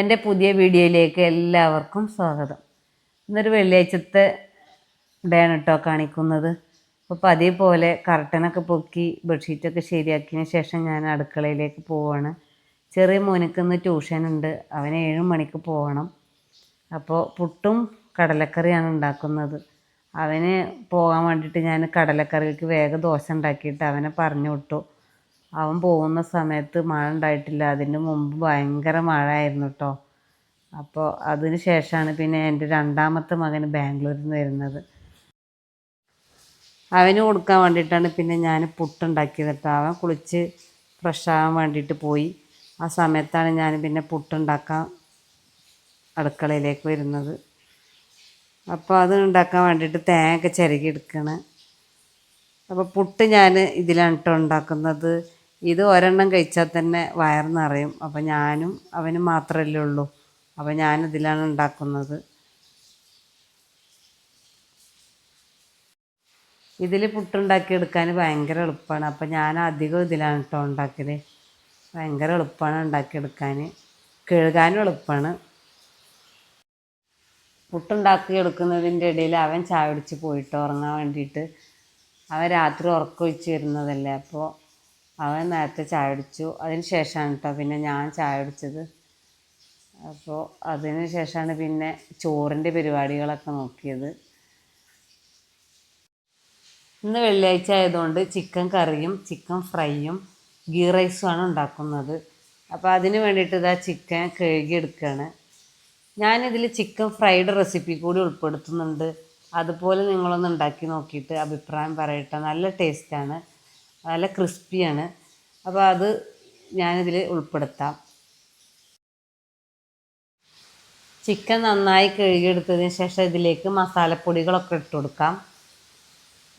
എന്റെ പുതിയ വീഡിയോയിലേക്ക് എല്ലാവർക്കും സ്വാഗതം. ഇന്നൊരു വെള്ളിയാഴ്ചത്തെ ഡേ കേട്ടോ കാണിക്കുന്നത്. അപ്പോൾ പതിവ് പോലെ കർട്ടനൊക്കെ പൊക്കി ബെഡ്ഷീറ്റൊക്കെ ശരിയാക്കിയതിന് ശേഷം ഞാൻ അടുക്കളയിലേക്ക് പോവാണ്. ചെറിയ മോനക്ക് ട്യൂഷൻ ഉണ്ട്. അവന് ഏഴ് മണിക്ക് പോകണം അപ്പോൾ പുട്ടും കടലക്കറിയാണ് ഉണ്ടാക്കുന്നത്. അവന് പോകാൻ വേണ്ടിയിട്ട് ഞാൻ കടലക്കറിക്ക് വേഗം ദോശ ഉണ്ടാക്കിയിട്ട് അവനെ പറഞ്ഞു വിട്ടു. അവൻ പോകുന്ന സമയത്ത് മഴ ഉണ്ടായിട്ടില്ല. അതിന് മുമ്പ് ഭയങ്കര മഴ ആയിരുന്നു കേട്ടോ അപ്പോൾ അതിന് ശേഷമാണ് പിന്നെ എന്റെ രണ്ടാമത്തെ മകന് ബാംഗ്ലൂരിൽ നിന്ന് വരുന്നത്. അവന് കൊടുക്കാൻ വേണ്ടിയിട്ടാണ് പിന്നെ ഞാൻ പുട്ടുണ്ടാക്കിയത് കേട്ടോ അവൻ കുളിച്ച് ഫ്രഷ് വേണ്ടിയിട്ട് പോയി. ആ സമയത്താണ് ഞാൻ പിന്നെ പുട്ടുണ്ടാക്കാൻ അടുക്കളയിലേക്ക് വരുന്നത്. അപ്പോൾ അത് ഉണ്ടാക്കാൻ വേണ്ടിയിട്ട് തേങ്ങയൊക്കെ ചിരകി എടുക്കണേ. അപ്പോൾ പുട്ട് ഞാൻ ഇതിലാണ് കേട്ടോ ഉണ്ടാക്കുന്നത്. ഇത് ഒരെണ്ണം കഴിച്ചാൽ തന്നെ വയറ് നിറയും. അപ്പോൾ ഞാനും അവനും മാത്രമല്ലേ ഉള്ളൂ. അപ്പോൾ ഞാനിതിലാണ് ഉണ്ടാക്കുന്നത്. ഇതിൽ പുട്ടുണ്ടാക്കി എടുക്കാൻ ഭയങ്കര എളുപ്പമാണ് അപ്പോൾ ഞാൻ അധികം ഇതിലാണ് കേട്ടോ ഉണ്ടാക്കൽ ഭയങ്കര എളുപ്പമാണ് ഉണ്ടാക്കിയെടുക്കാൻ കഴുകാനും എളുപ്പമാണ് പുട്ടുണ്ടാക്കി എടുക്കുന്നതിന്റെ ഇടയിൽ അവൻ ചായ പിടിച്ച് പോയിട്ട് ഉറങ്ങാൻ വേണ്ടിയിട്ട് അവൻ രാത്രി ഉറക്കമൊഴിച്ച് വരുന്നതല്ലേ. അപ്പോൾ അവൻ നേരത്തെ ചായ കുടിച്ചു അതിന് ശേഷമാണ് കേട്ടോ പിന്നെ ഞാൻ ചായ കുടിച്ചത് അപ്പോൾ അതിന് ശേഷമാണ് പിന്നെ ചോറിന്റെ പരിപാടികളൊക്കെ നോക്കിയത്. ഇന്ന് വെള്ളിയാഴ്ച ആയതുകൊണ്ട് ചിക്കൻ കറിയും ചിക്കൻ ഫ്രൈയും ഗീ റൈസുമാണ് ഉണ്ടാക്കുന്നത്. അപ്പോൾ അതിന് വേണ്ടിയിട്ട് ഇതാ ചിക്കൻ കഴുകിയെടുക്കുകയാണ് ഞാനിതിൽ ചിക്കൻ ഫ്രൈഡ് റെസിപ്പി കൂടി ഉൾപ്പെടുത്തുന്നുണ്ട്. അതുപോലെ നിങ്ങളൊന്ന് ഉണ്ടാക്കി നോക്കിയിട്ട് അഭിപ്രായം പറയട്ടെ. നല്ല ടേസ്റ്റാണ്. നല്ല ക്രിസ്പിയാണ്. അപ്പോൾ അത് ഞാനിതിൽ ഉൾപ്പെടുത്താം. ചിക്കൻ നന്നായി കഴുകിയെടുത്തതിന് ശേഷം ഇതിലേക്ക് മസാലപ്പൊടികളൊക്കെ ഇട്ട് കൊടുക്കാം.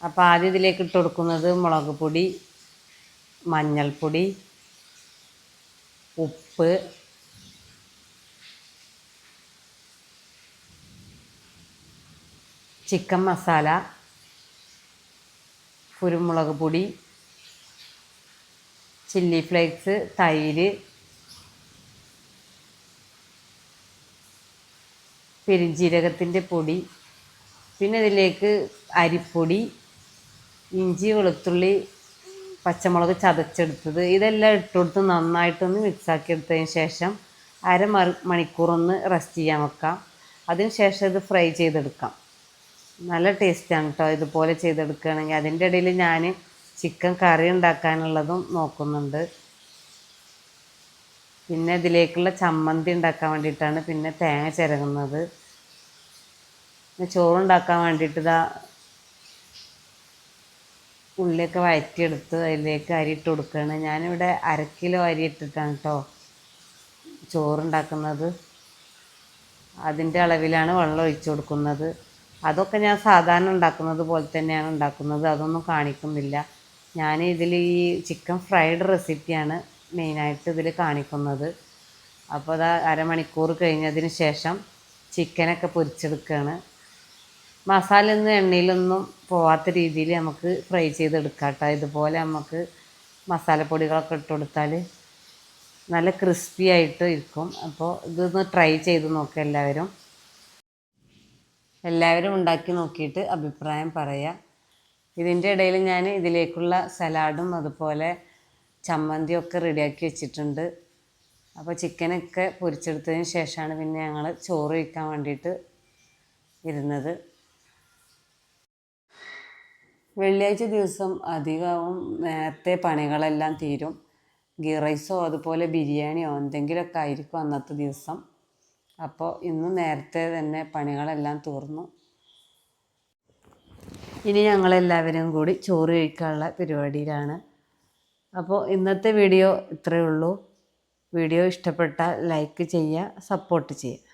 അപ്പോൾ ആദ്യം ഇതിലേക്ക് ഇട്ട് കൊടുക്കുന്നത് മുളക് പൊടി മഞ്ഞൾപ്പൊടി ഉപ്പ് ചിക്കൻ മസാല കുരുമുളക് പൊടി ചില്ലി ഫ്ലേക്സ് തൈര് പെരുംജീരകത്തിന്റെ പൊടി പിന്നെ ഇതിലേക്ക് അരിപ്പൊടി ഇഞ്ചി വെളുത്തുള്ളി പച്ചമുളക് ചതച്ചെടുത്തത്. ഇതെല്ലാം ഇട്ടുകൊടുത്ത് നന്നായിട്ടൊന്ന് മിക്സാക്കി എടുത്തതിന് ശേഷം അര മണിക്കൂറൊന്ന് റെസ്റ്റ് ചെയ്യാൻ വെക്കാം. അതിന് ശേഷം ഇത് ഫ്രൈ ചെയ്തെടുക്കാം. നല്ല ടേസ്റ്റാണ് കേട്ടോ ഇതുപോലെ ചെയ്തെടുക്കുകയാണെങ്കിൽ. അതിന്റെ ഇടയിൽ ഞാൻ ചിക്കൻ കറി ഉണ്ടാക്കാനുള്ളതും നോക്കുന്നുണ്ട്. പിന്നെ ഇതിലേക്കുള്ള ചമ്മന്തി ഉണ്ടാക്കാൻ വേണ്ടിയിട്ടാണ് പിന്നെ തേങ്ങ ചിരകുന്നത്. പിന്നെ ചോറുണ്ടാക്കാൻ വേണ്ടിയിട്ട് ഇതാ ഉള്ളിയൊക്കെ വഴറ്റിയെടുത്ത് അതിലേക്ക് അരി ഇട്ട് കൊടുക്കുകയാണ്. ഞാനിവിടെ അര കിലോ അരി ഇട്ടിട്ടാണ് കേട്ടോ ചോറുണ്ടാക്കുന്നത്. അതിന്റെ അളവിലാണ് വെള്ളം ഒഴിച്ചു കൊടുക്കുന്നത്. അതൊക്കെ ഞാൻ സാധാരണ ഉണ്ടാക്കുന്നത് പോലെ തന്നെയാണ് ഉണ്ടാക്കുന്നത്. അതൊന്നും കാണിക്കുന്നില്ല. ഞാൻ ഇതിൽ ഈ ചിക്കൻ ഫ്രൈഡ് റെസിപ്പിയാണ് മെയിനായിട്ട് ഇതിൽ കാണിക്കുന്നത്. അപ്പോൾ അത് അരമണിക്കൂർ കഴിഞ്ഞതിന് ശേഷം ചിക്കനൊക്കെ പൊരിച്ചെടുക്കുകയാണ് മസാല ഒന്നും എണ്ണയിലൊന്നും പോവാത്ത രീതിയിൽ നമുക്ക് ഫ്രൈ ചെയ്തെടുക്കാം കേട്ടോ ഇതുപോലെ നമുക്ക് മസാലപ്പൊടികളൊക്കെ ഇട്ട് കൊടുത്താൽ നല്ല ക്രിസ്പി ആയിട്ട് ഇരിക്കും. അപ്പോൾ ഇതൊന്ന് ട്രൈ ചെയ്ത് നോക്കുക എല്ലാവരും. എല്ലാവരും ഉണ്ടാക്കി നോക്കിയിട്ട് അഭിപ്രായം പറയുക ഇതിന്റെ ഇടയിൽ ഞാൻ ഇതിലേക്കുള്ള സലാഡും അതുപോലെ ചമ്മന്തിയും ഒക്കെ റെഡിയാക്കി വെച്ചിട്ടുണ്ട്. അപ്പോൾ ചിക്കനൊക്കെ പൊരിച്ചെടുത്തതിന് ശേഷമാണ് പിന്നെ ഞങ്ങൾ ചോറ് വയ്ക്കാൻ വേണ്ടിയിട്ട് ഇരുന്നത്. വെള്ളിയാഴ്ച ദിവസം അധികവും നേരത്തെ പണികളെല്ലാം തീരും. ഗീ റൈസോ അതുപോലെ ബിരിയാണിയോ എന്തെങ്കിലുമൊക്കെ ആയിരിക്കും അന്നത്തെ ദിവസം. അപ്പോൾ ഇന്ന് നേരത്തെ തന്നെ പണികളെല്ലാം തീർന്നു. ഇനി ഞങ്ങളെല്ലാവരും കൂടി ചോറ് കഴിക്കാനുള്ള പരിപാടിയിലാണ്. അപ്പോൾ ഇന്നത്തെ വീഡിയോ ഇത്രയേ ഉള്ളൂ. വീഡിയോ ഇഷ്ടപ്പെട്ടാൽ ലൈക്ക് ചെയ്യുക സപ്പോർട്ട് ചെയ്യുക.